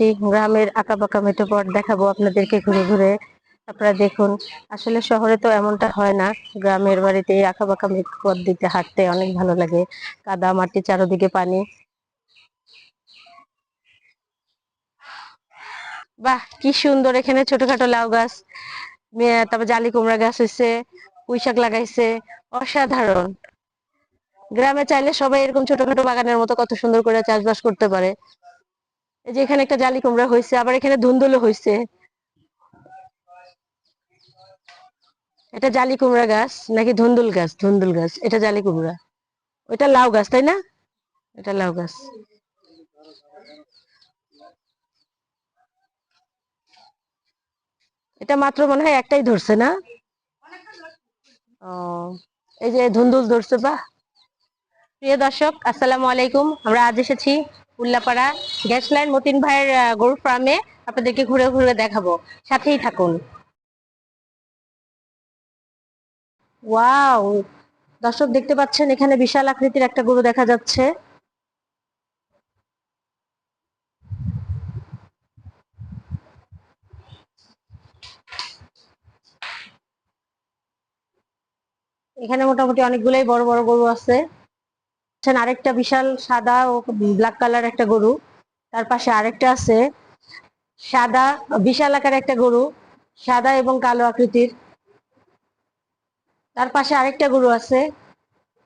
যাচ্ছি গ্রামের আঁকা বাঁকা মেঠোপথ দেখাবো আপনাদেরকে ঘুরে ঘুরে। আপনারা দেখুন, আসলে শহরে তো এমনটা হয় না, গ্রামের বাড়িতে এই আঁকা বাঁকা মেঠোপথ দিতে হাঁটতে অনেক ভালো লাগে। কাদা মাটি, চারোদিকে পানি। বাহ, কি সুন্দর, এখানে ছোটখাটো লাউ গাছ তারপর জালি কুমড়া গাছ হয়েছে পুঁই শাক লাগাইছে, অসাধারণ। গ্রামে চাইলে সবাই এরকম ছোটখাটো বাগানের মতো কত সুন্দর করে চাষবাস করতে পারে। এই যে এখানে একটা জালি কুমড়া হয়েছে আবার এখানে ধুন্দুলও হয়েছে এটা জালি কুমড়া গাছ, নাকি ধুন্দুল গাছ? ধুন্দুল গাছ, এটা জালি কুমড়া। ওইটা লাউ গাছ, তাই না? এটা লাউ গাছ। এটা মাত্র মনে হয় একটাই ধরছে, না? ও, এই যে ধুন্দুল ধরছে বা প্রিয় দর্শক, আসসালামু আলাইকুম। আমরা আজ এসেছি উল্লাপাড়া গ্যাস লাইন মতিন ভাইয়ের গরুর ফার্মে আপনাদেরকে ঘুরে ঘুরে দেখাবো। সাথেই থাকুন। ওয়াও! দর্শক দেখতে পাচ্ছেন, এখানে বিশাল আকৃতির একটা গরু দেখা যাচ্ছে। এখানে মোটামুটি অনেকগুলোই বড় বড় গরু আছে। আরেকটা বিশাল সাদা ও ব্ল্যাক কালার একটা গরু। তার পাশে আরেকটা আছে সাদা, বিশাল আকার একটা গরু, সাদা এবং কালো আকৃতির। তার পাশে আরেকটা গরু আছে,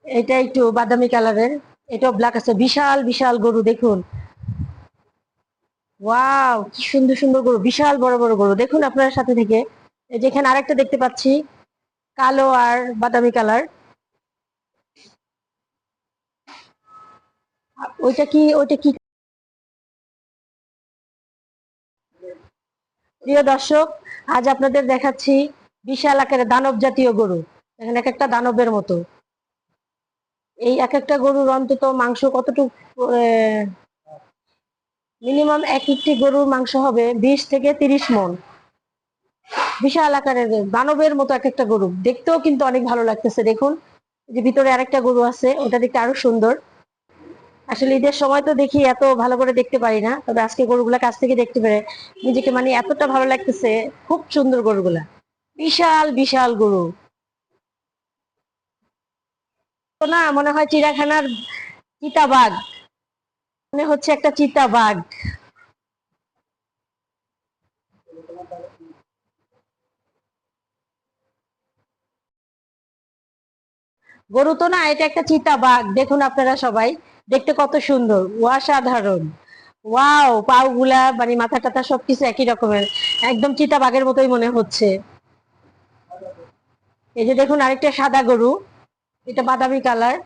এটা একটু বাদামি কালারের, এটাও ব্ল্যাক আছে। বিশাল বিশাল গরু, দেখুন। ওয়াও, কি সুন্দর সুন্দর গরু, বিশাল বড় বড় গরু। দেখুন আপনার সাথে থেকে। এই যে আরেকটা দেখতে পাচ্ছি, কালো আর বাদামি কালার। ওইটা কি ওইটা কি? প্রিয় দর্শক, আজ আপনাদের দেখাচ্ছি বিশাল আকারে দানব জাতীয় গরু। এখানে এক একটা দানবের মতো। এই এক একটা গরুর অন্তত মাংস কতটুকু মিনিমাম এক একটি গরুর মাংস হবে বিশ থেকে তিরিশ মন। বিশাল আকারের দানবের মতো এক একটা গরু। দেখতেও কিন্তু অনেক ভালো লাগতেছে। দেখুন যে ভিতরে আরেকটা গরু আছে, ওটা দেখতে আরও সুন্দর। আসলে ঈদের সময় তো দেখি এত ভালো করে দেখতে পারি না, তবে আজকে গরুগুলা কাছ থেকে দেখতে পেরে নিজেকে মানে এতটা ভালো লাগতেছে, খুব সুন্দর গরুগুলা। বিশাল বিশাল গরু। না, মনে হয় চিড়াখানার চিতাবাঘ। মনে হচ্ছে একটা চিতাবাঘ। গরু তো না, এটা একটা চিতাবাঘ। দেখুন আপনারা সবাই। দেখতে কত সুন্দর, অসাধারণ। ওয়াও পাও গুলা মানে মাথা টাথা সবকিছু একই রকমের, একদম চিতাবাঘের মতোই মনে হচ্ছে। এই যে দেখুন আরেকটা সাদা গরু, এটা বাদামি কালার,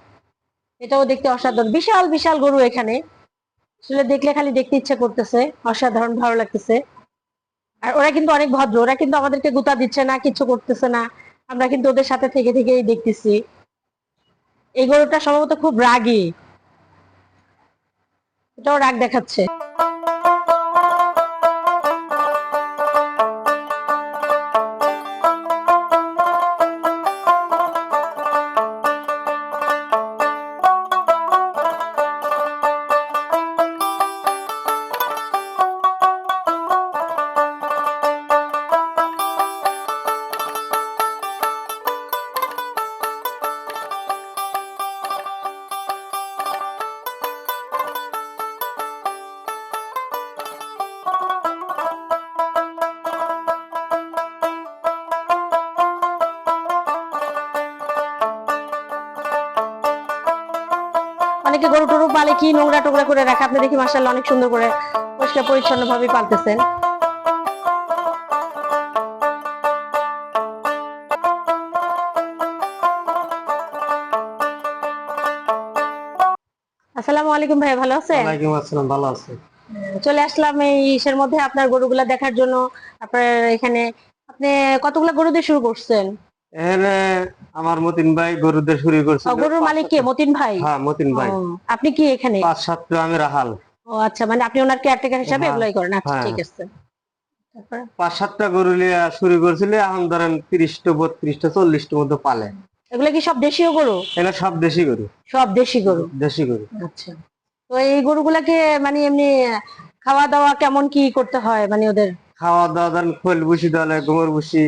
এটাও দেখতে অসাধারণ, বিশাল বিশাল গরু এখানে। আসলে দেখলে খালি দেখতে ইচ্ছে করতেছে, অসাধারণ, ভালো লাগতেছে। আর ওরা কিন্তু অনেক ভদ্র, ওরা কিন্তু আমাদেরকে গুতা দিচ্ছে না, কিছু করতেছে না, আমরা কিন্তু ওদের সাথে থেকে থেকেই দেখতেছি। এই গরুটা সম্ভবত খুব রাগী। এটাও রাগ দেখাচ্ছে। অনেকে গরু টরু পালে কি নোংরা টোংরা করে রাখে? আপনি দেখি মার্শাল্লাহ অনেক সুন্দর করে পরিষ্কার পরিচ্ছন্ন ভাবে পালতেছেন। আসসালামু আলাইকুম ভাই ভালো আছেন? ওয়ালাইকুম আসসালাম ভালো আছে। চলে আসলাম এই ইসের মধ্যে আপনার গরুগুলা দেখার জন্য। আপনার এখানে আপনি কতগুলা গরু দিয়ে শুরু করছেন? এখানে আমার মতিন ভাই গরুদের শুরু করছে। গরুর মালিক কে? মতিন ভাই? হ্যাঁ মতিন ভাই। আপনি কি এখানে? পাঁচ রাহাল। ও আচ্ছা মানে আপনি ওনার কেয়ারটেকার হিসাবে হ্যাঁ, এগুলাই করেন। আচ্ছা হ্যাঁ। ঠিক আছে। পাঁচ সাতটা গরু লিয়ে শুরু করছিল এখন ধরেন তিরিশটা বত্রিশটা চল্লিশটার মধ্যে পালে। এগুলো কি সব দেশীয় গরু? এগুলো সব দেশি গরু। সব দেশি গরু? দেশি গরু। আচ্ছা। তো এই গরুগুলাকে মানে এমনি খাওয়া দাওয়া কেমন কি করতে হয় মানে ওদের? খাওয়া দাওয়া ধরেন খোল বুসি দলে গোমর বুসি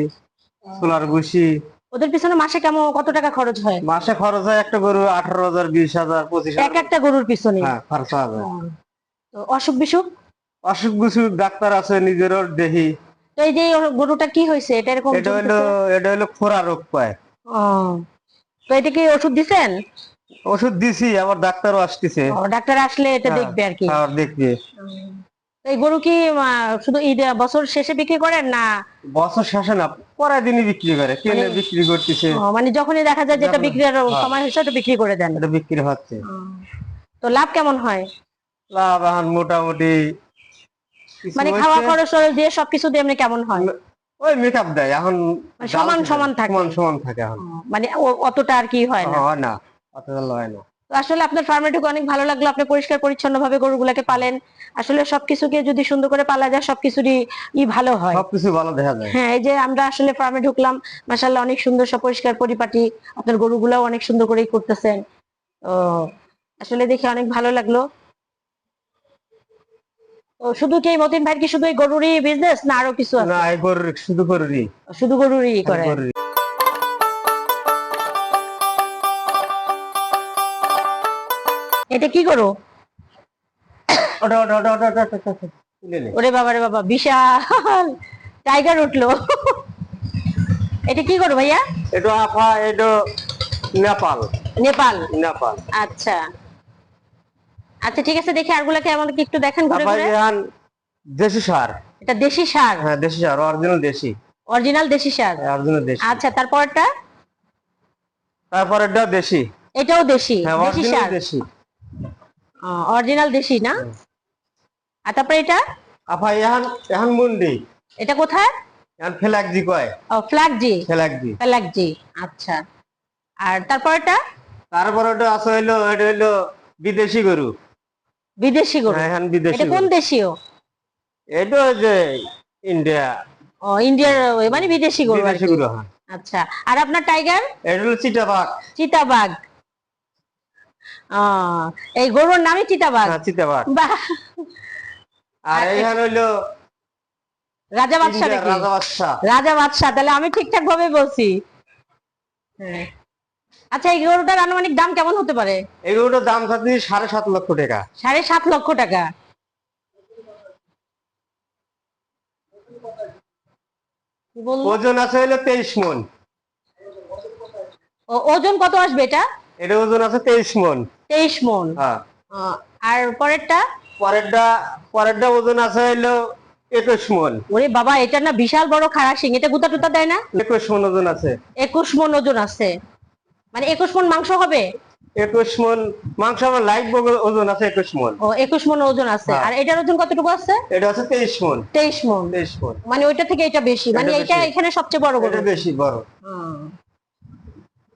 সোলার বুসি ওদের পিছনে মাসে কেমন কত টাকা খরচ হয়? মাসে খরচ হয় একটা গরু আঠারো হাজার বিশ হাজার পঁচিশ এক একটা গরুর পিছনে? হ্যাঁ খরচ হবে তো অসুখ বিসুখ? অসুখ বিসুখ ডাক্তার আছে নিজেরও দেহি। তো এই যে গরুটা কি হয়েছে? এটা এরকম এটা হলো এটা হলো খোরা রোগ পায়। তো এটা কি ওষুধ দিছেন? ওষুধ দিছি আবার ডাক্তারও আসতেছে। ডাক্তার আসলে এটা হ্যাঁ, দেখবে আর কি। আর দেখবে। এই গরু কি শুধু ঈদ বছর শেষে বিক্রি করেন না? বছর শেষে না পরের দিনই বিক্রি করে কেনে মানে- বিক্রি করতেছে। মানে যখনই দেখা যায় যেটা বিক্রির হ্যাঁ। সময় হয়েছে ওটা বিক্রি করে দেন। এটা বিক্রি হচ্ছে। তো লাভ কেমন হয়? লাভ এখন মোটামুটি মানে খাওয়া খরচ দিয়ে সবকিছু দিয়ে এমনি কেমন হয়? ওই মেকআপ দেয় এখন মানে সমান সমান থাকে। সমান সমান থাকে এখন। মানে অতটা আর কি হয় না। হয় না অতটা হয় না। তো আসলে আপনার ফার্মেটুকু অনেক ভালো লাগল। আপনি পরিষ্কার পরিচ্ছন্ন ভাবে গরুগুলাকে পালেন। আসলে সবকিছুকে যদি সুন্দর করে পালা যায় সবকিছুরই ই ভালো হয়। সবকিছু ভালো দেখা যায়। হ্যাঁ এই যে আমরা আসলে ফার্মে ঢুকলাম মাসাল্লাহ অনেক সুন্দর সব পরিষ্কার পরিপাটি। আপনার গরুগুলাও অনেক সুন্দর করেই করতেছেন। ও আসলে দেখে অনেক ভালো লাগল। শুধু কি মতিন ভাইয়ের কি শুধু এই গরুরই বিজনেস না আরও কিছু আছে? না এই গরুর শুধু গরুরই। শুধু গরুরই করে। এটা কি গরু ওটা। ওরে বাবা রে বাবা বিশাল! টাইগার উঠল। এটা কি গরু ভাইয়া? এটা আপা এটা নেপাল। নেপাল। নেপাল। আচ্ছা। আচ্ছা ঠিক আছে দেখি আরগুলাকে আমাদেরকে একটু দেখেন ঘুরে ঘুরে। দেশি সার। এটা দেশি সার? হ্যাঁ দেশি সার অরিজিনাল দেশি। অরিজিনাল দেশি সার? অরিজিনাল দেশি। আচ্ছা তারপরটা? তারপর এটা দেশি। এটাও দেশি হ্যাঁ দেশি সার। দেশি। অরিজিনাল দেশি না? আর তারপরে এটা? আপা এখন এখন মুন্ডি। এটা কোথায়? এখন ফেলাকজি কয়? ও ফ্ল্যাগজি ফেলাকজি। ফ্ল্যাগজি আচ্ছা। আর তারপরটা? তারপর ওটা আছে হইল এটা হইল বিদেশি গরু। বিদেশি গরু। হ্যাঁ, এখন বিদেশি এটা কোন দেশীয়? এটা যে ইন্ডিয়া। ও ইন্ডিয়ার মানে বিদেশি গরু বিদেশি গরু হ্যাঁ। আচ্ছা। আর আপনার টাইগার? এটা হলো চিতাবাঘ। চিতাবাঘ। এই গরুর নামই চিতাবাঘ। হ্যাঁ চিতাবাঘ। বাহ আর এইখানে হইল রাজা বাদশাহ নাকি? রাজা বাদশাহ। তাহলে আমি ঠিকঠাক ভাবে বলছি। হ্যাঁ। আচ্ছা এই গরুটার আনুমানিক দাম কেমন হতে পারে? এই গরুটার দাম থাকছে সাড়ে সাত লক্ষ টাকা। সাড়ে সাত লক্ষ টাকা। ওজন আছে হইল তেইশ মন। ওজন কত আসবে এটা? এটা ওজন আছে তেইশ মন। তেইশ মন। হ্যাঁ। আর পরেরটা? পরেরটা পরেরটা ওজন আছে হইল একুশ মন। ওরে বাবা এটা না বিশাল বড় খাড়া সিং এটা গুতা টুতা দেয় না? একুশ মন ওজন আছে। একুশ মন ওজন আছে। মানে একুশ মন মাংস হবে? একুশ মন মাংস আমার লাইট ওজন আছে একুশ মন। ও একুশ মন ওজন আছে। হ্যাঁ। আর এটার ওজন কতটুকু আছে? এটা আছে তেইশ মন। তেইশ মন। তেইশ মন। মানে ওইটা থেকে এটা বেশি। মানে এটা এখানে সবচেয়ে বড় এটা বেশি বড়। হুম।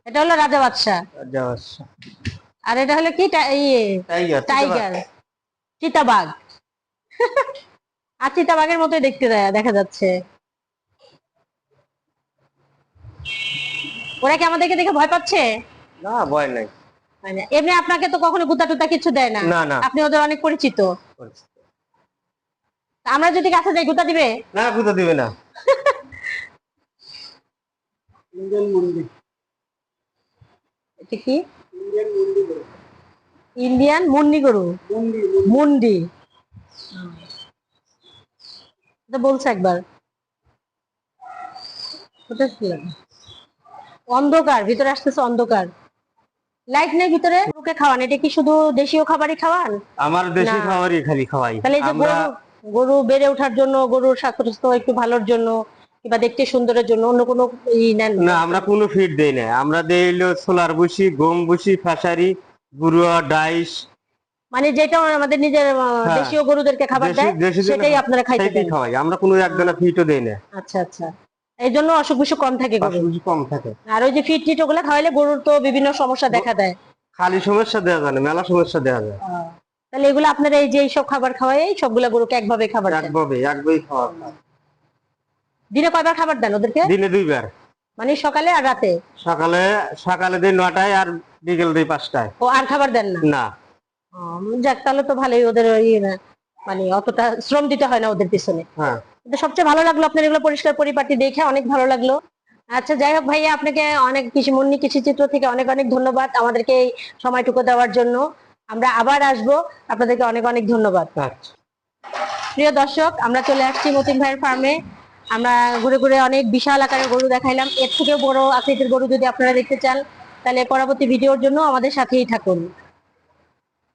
এটা হলো রাজা বাদশাহ। যাওয়া আর এটা হলো কি? ইয়ে টাইগার টাইগার চিতাবাঘ। আর চিতাবাঘের মতোই দেখতে দেয় দেখা যাচ্ছে। ওরা কি আমাদেরকে দেখে ভয় পাচ্ছে? না ভয় নাই। মানে এমনি আপনাকে তো কখনো গুতা টুতা কিছু দেয় না। আপনি ওদের অনেক পরিচিত। আমরা যদি কাছে যাই গুতা দিবে? না কোথা দিবে না। এটা কি? ইন্ডিয়ান মুন্ডি গরু। মুন্ডি। বলছে একবার। কোথায়? অন্ধকার ভিতরে আসতেছে অন্ধকার। লাইট নেই ভিতরে গরুকে খাওয়ান। এটা কি শুধু দেশীয় খাবারই খাওয়ান? আমার দেশি খাবারই খালি খাওয়াই। তাহলে এই যে গরু গরু বেড়ে ওঠার জন্য গরুর স্বাস্থ্য একটু ভালোর জন্য কিংবা দেখতে সুন্দরের জন্য অন্য কোনো ই নেন? না? আমরা কোনো ফিড দেই না। আমরা দেই হলো সোলার বুসি গম বুসি ফ্যাসারি গুরুয়া ডাইস। মানে যেটা আমাদের নিজের হ্যাঁ। দেশীয় গরুদেরকে খাবার দেয় সেটাই আপনারা খাইতে দেন। খাওয়াই আমরা কোনো একদানা ফিটও দেই না। আচ্ছা আচ্ছা। এই জন্য অসুখ বিসুখ কম থাকে গরু বুঝি কম থাকে। আর ওই যে ফিট টিট ওগুলো খাওয়াইলে গরুর তো বিভিন্ন সমস্যা দেখা দেয়। খালি সমস্যা দেওয়া যায় না মেলা সমস্যা দেওয়া যায়। তাহলে এগুলো আপনারা এই যে এইসব খাবার খাওয়াই এই সবগুলা গরুকে একভাবে খাবার একভাবে একভাবেই খাওয়া। দিনে কয়বার খাবার দেন ওদেরকে? দিনে দুইবার। মানে সকালে আর রাতে? সকালে সকালে দিই নটায় আর বিকেল দুই পাঁচটায়। ও আর খাবার দেন না? না। যাক তাহলে তো ভালোই ওদের না মানে অতটা শ্রম দিতে হয় না ওদের পিছনে। হ্যাঁ। সবচেয়ে ভালো লাগল আপনার এগুলো পরিষ্কার পরিপাটি দেখে অনেক ভালো লাগল। আচ্ছা যাই হোক ভাইয়া আপনাকে অনেক কৃষি মুন্নি কৃষি চিত্র থেকে অনেক অনেক ধন্যবাদ আমাদেরকে এই সময়টুকু দেওয়ার জন্য। আমরা আবার আসব। আপনাদেরকে অনেক অনেক ধন্যবাদ। আচ্ছা। প্রিয় দর্শক আমরা চলে আসছি মতিন ভাইয়ের ফার্মে আমরা ঘুরে ঘুরে অনেক বিশাল আকারের গরু দেখাইলাম। এর থেকেও বড় আকৃতির গরু যদি আপনারা দেখতে চান, তাহলে পরবর্তী ভিডিওর জন্য আমাদের সাথেই থাকুন।